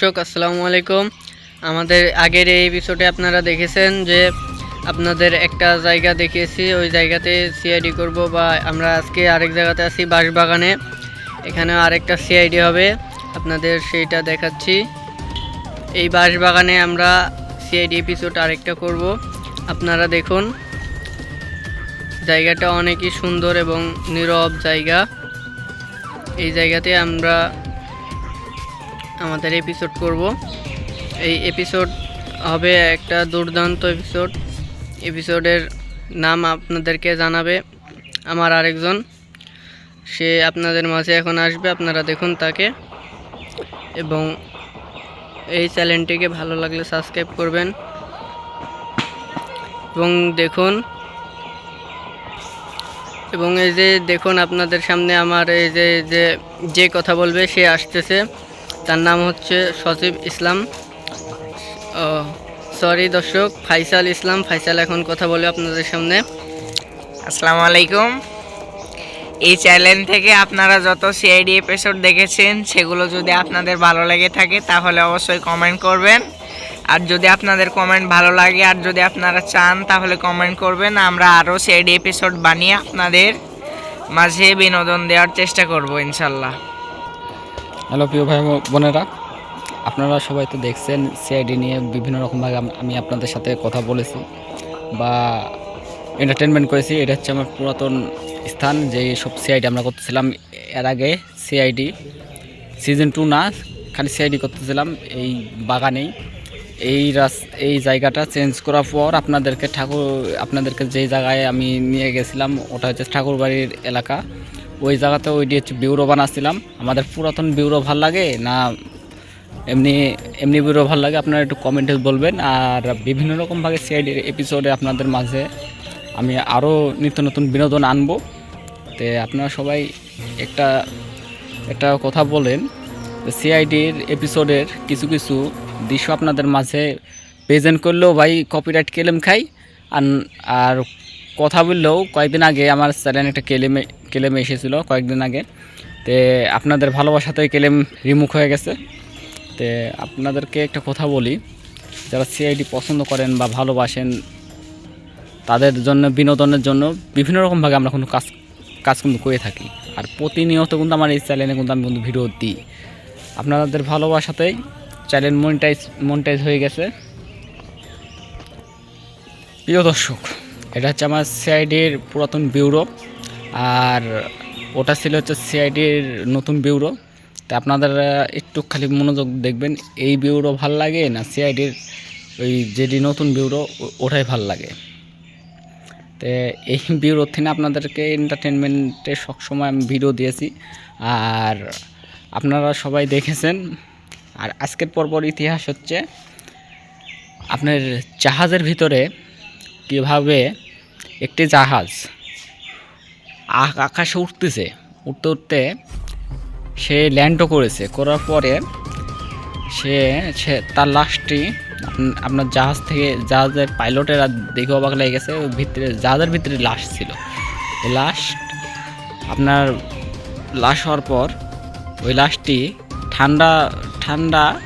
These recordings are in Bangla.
দর্শক, আসসালামু আলাইকুম। আমাদের আগের এই এপিসোডে আপনারা দেখেছেন যে আপনাদের একটা জায়গা দেখিয়েছি। ওই জায়গাতে সিআইডি করব বা আমরা আজকে আরেক জায়গাতে আছি বাঁশবাগানে। এখানে আরেকটা সিআইডি হবে। আপনাদের সেইটা দেখাচ্ছি। এই বাঁশবাগানে আমরা সিআইডি এপিসোড আরেকটা করব। আপনারা দেখুন, জায়গাটা অনেকই সুন্দর এবং নীরব জায়গা। এই জায়গাতে আমরা আমাদের এপিসোড করব। এই এপিসোড হবে একটা দুর্দান্ত এপিসোড এপিসোডের নাম আপনাদেরকে জানাবে আমার আরেকজন। সে আপনাদের মাঝে এখন আসবে, আপনারা দেখুন তাকে। এবং এই চ্যানেলটিকে ভালো লাগলে সাবস্ক্রাইব করবেন। এবং দেখুন, এবং এই যে দেখুন আপনাদের সামনে আমার এই যে যে কথা বলবে, সে আসতেছে। তার নাম হচ্ছে সচিব ইসলাম। সরি দর্শক, ফাইসাল ইসলাম। ফাইসাল এখন কথা বলবে আপনাদের সামনে। আসসালামু আলাইকুম। এই চ্যানেল থেকে আপনারা যত সিআইডি এপিসোড দেখেছেন, সেগুলো যদি আপনাদের ভালো লেগে থাকে, তাহলে অবশ্যই কমেন্ট করবেন। আর যদি আপনাদের কমেন্ট ভালো লাগে, আর যদি আপনারা চান, তাহলে কমেন্ট করবেন। আমরা আরও সিআইডি এপিসোড বানিয়ে আপনাদের মাঝে বিনোদন দেওয়ার চেষ্টা করব, ইনশাল্লাহ। হ্যালো প্রিয় ভাই বোনেরা, আপনারা সবাই তো দেখছেন সিআইডি নিয়ে বিভিন্ন রকমভাবে আমি আপনাদের সাথে কথা বলেছি বা এন্টারটেনমেন্ট করেছি। এটা হচ্ছে আমার পুরাতন স্থান যে সব সিআইডি আমরা করতেছিলাম। এর আগে সিআইডি সিজন টু না, খালি সিআইডি করতেছিলাম এই বাগানেই। এই রাস এই জায়গাটা চেঞ্জ করার পর আপনাদেরকে ঠাকুর আপনাদেরকে যেই জায়গায় আমি নিয়ে গেছিলাম, ওটা হচ্ছে ঠাকুরবাড়ির এলাকা। ওই জায়গাতে ওইটি হচ্ছে বিউরো বানাচ্ছিলাম আমাদের পুরাতন বিউরো ভালো লাগে না এমনি এমনি বিউরো ভালো লাগে, আপনারা একটু কমেন্টে বলবেন। আর বিভিন্ন রকমভাবে সিআইডির এপিসোডে আপনাদের মাঝে আমি আরও নিত্য নতুন বিনোদন আনব। তে আপনারা সবাই একটা একটা কথা বলেন সিআইডির এপিসোডের কিছু কিছু দৃশ্য আপনাদের মাঝে প্রেজেন্ট করলেও ভাই কপিরাইট কেলেম খাই। আর কথা বললেও কয়েকদিন আগে আমার চ্যানেলে একটা কেলেমে কেলেম এসেছিল কয়েকদিন আগে। তে আপনাদের ভালোবাসাতে কেলেম রিমুভ হয়ে গেছে। তে আপনাদেরকে একটা কথা বলি, যারা সিআইডি পছন্দ করেন বা ভালোবাসেন, তাদের জন্য, বিনোদনের জন্য বিভিন্ন রকমভাবে আমরা কোনো কাজ কাজ কিন্তু করে থাকি। আর প্রতিনিয়ত কিন্তু আমার এই চ্যানেলে কিন্তু আমি কিন্তু ভিডিও দিই। আপনাদের ভালোবাসাতেই চ্যানেল মনিটাইজ মনিটাইজ হয়ে গেছে। প্রিয় দর্শক, এটা হচ্ছে আমার সিআইডির পুরাতন ব্যুরো। আর ওটা ছিল হচ্ছে সিআইডির নতুন ব্যুরো। তা আপনাদের একটু খালি মনোযোগ দেখবেন, এই ব্যুরো ভালো লাগে না সিআইডির ওই যেটি নতুন ব্যুরো ওটাই ভালো লাগে? তো এই ব্যুরো থেকে আপনাদেরকে এন্টারটেনমেন্টে সবসময় আমি ভিডিও দিয়েছি। আর আপনারা সবাই দেখেছেন। আর আজকের পরপর ইতিহাস হচ্ছে, আপনার জাহাজের ভিতরে কীভাবে একটি জাহাজ আকাশে উঠতেছে। উঠতে উঠতে সে ল্যান্ডও করেছে। করার পরে সে সে তার লাশটি আপনার জাহাজ থেকে, জাহাজের পাইলটেরা দেখে অবাক লেগে গেছে। ভিতরে, জাহাজের ভিতরে লাশ ছিল। লাশ আপনার লাশ হওয়ার পর ওই লাশটি ঠান্ডা ঠান্ডা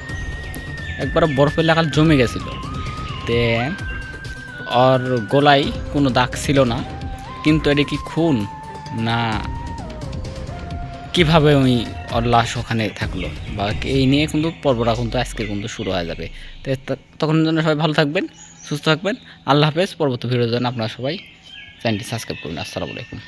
একবার বরফের লাগাল জমে গেছিল। তে ওর গলায় কোনো দাগ ছিল না। কিন্তু এটা কি খুন? না, কীভাবে ওই ওর লাশ ওখানে থাকল? বা এই নিয়ে কিন্তু পর্বটা কিন্তু আজকে কিন্তু শুরু হয়ে যাবে। তো তখন জন্য সবাই ভালো থাকবেন, সুস্থ থাকবেন। আল্লাহ হাফেজ, পরবর্তী ভিডিওর জন্য আপনারা সবাই চ্যানেলটি সাবস্ক্রাইব করুন। আসসালামু আলাইকুম।